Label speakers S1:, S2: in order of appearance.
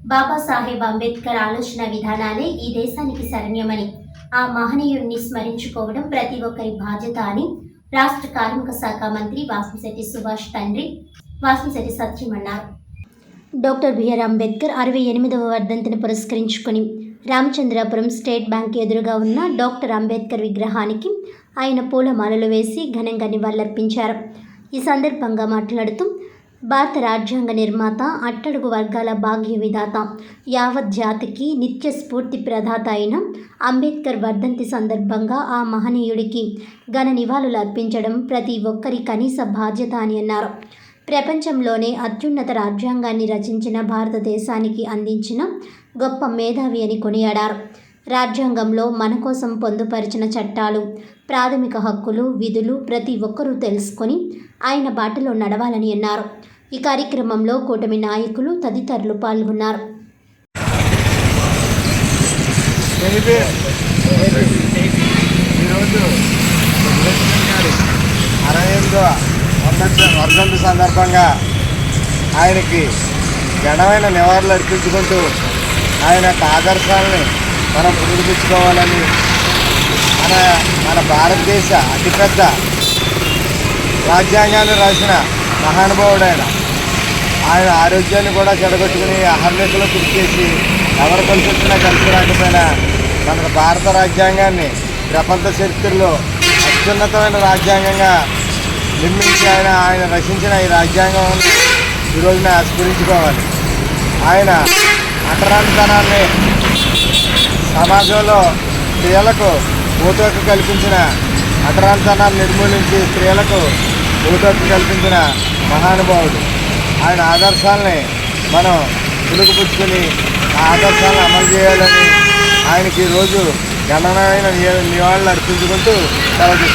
S1: బాబాసాహెబ్ అంబేద్కర్ ఆలోచన విధానాలే ఈ దేశానికి శరణ్యమని ఆ మహనీయుడిని స్మరించుకోవడం ప్రతి ఒక్కరి బాధ్యత అని రాష్ట్ర కార్మిక శాఖ మంత్రి వాసంశెట్టి సుభాష్ తండ్రి వాసంశెట్టి సత్యం అన్నారు. డాక్టర్ బిఆర్ అంబేద్కర్ అరవై ఎనిమిదవ వర్ధంతిని పురస్కరించుకొని రామచంద్రాపురం స్టేట్ బ్యాంక్ ఎదురుగా ఉన్న డాక్టర్ అంబేద్కర్ విగ్రహానికి ఆయన పూలమాలలు వేసి ఘనంగా నివాళులర్పించారు. ఈ సందర్భంగా మాట్లాడుతూ భారత రాజ్యాంగ నిర్మాత అట్టడుగు వర్గాల భాగ్య విధాత యావత్ జాతికి నిత్య స్ఫూర్తి ప్రదాత అయిన అంబేద్కర్ వర్ధంతి సందర్భంగా ఆ మహనీయుడికి ఘన నివాళులు అర్పించడం ప్రతి ఒక్కరి కనీస బాధ్యత అని అన్నారు. ప్రపంచంలోనే అత్యున్నత రాజ్యాంగాన్ని రచించిన భారతదేశానికి అందించిన గొప్ప మేధావి అని కొనియాడారు. రాజ్యాంగంలో మన కోసం పొందుపరిచిన చట్టాలు ప్రాథమిక హక్కులు విధులు ప్రతి ఒక్కరూ తెలుసుకొని ఆయన బాటలో నడవాలని అన్నారు. ఈ కార్యక్రమంలో కూటమి నాయకులు తదితరులు పాల్గొన్నారు.
S2: ఎనిమిది ఈరోజు అరవై వర్ధంతి సందర్భంగా ఆయనకి ఘనమైన నివాళులు అర్పించుకుంటూ ఆయన యొక్క ఆదర్శాలని మనం పునరుపించుకోవాలని మన మన భారతదేశ అతిపెద్ద రాజ్యాంగాన్ని రాసిన మహానుభావుడైన. ఆయన ఆరోగ్యాన్ని కూడా చెడగొట్టుకుని అహర్నికలు కృషి చేసి ఎవరు కలిసి వచ్చినా కలిసి రాకపోయినా మన భారత రాజ్యాంగాన్ని ప్రపంచ చరిత్రలో అత్యున్నతమైన రాజ్యాంగంగా నిర్మించి ఆయన ఆయన రచించిన ఈ రాజ్యాంగం ఈ రోజున స్ఫురించుకోవాలి ఆయన అటరాంతనాన్ని సమాజంలో స్త్రీలకు ఊతోకు కల్పించిన అటరాంతనాన్ని నిర్మూలించి స్త్రీలకు ఊతోకు కల్పించిన మహానుభావుడు. ఆయన ఆదర్శాలని మనం పులుకుపుచ్చుకొని ఆ ఆదర్శాలను అమలు చేయాలని ఆయనకి ఈరోజు గణనమైన నివాళులు అర్పించుకుంటూ సెలవు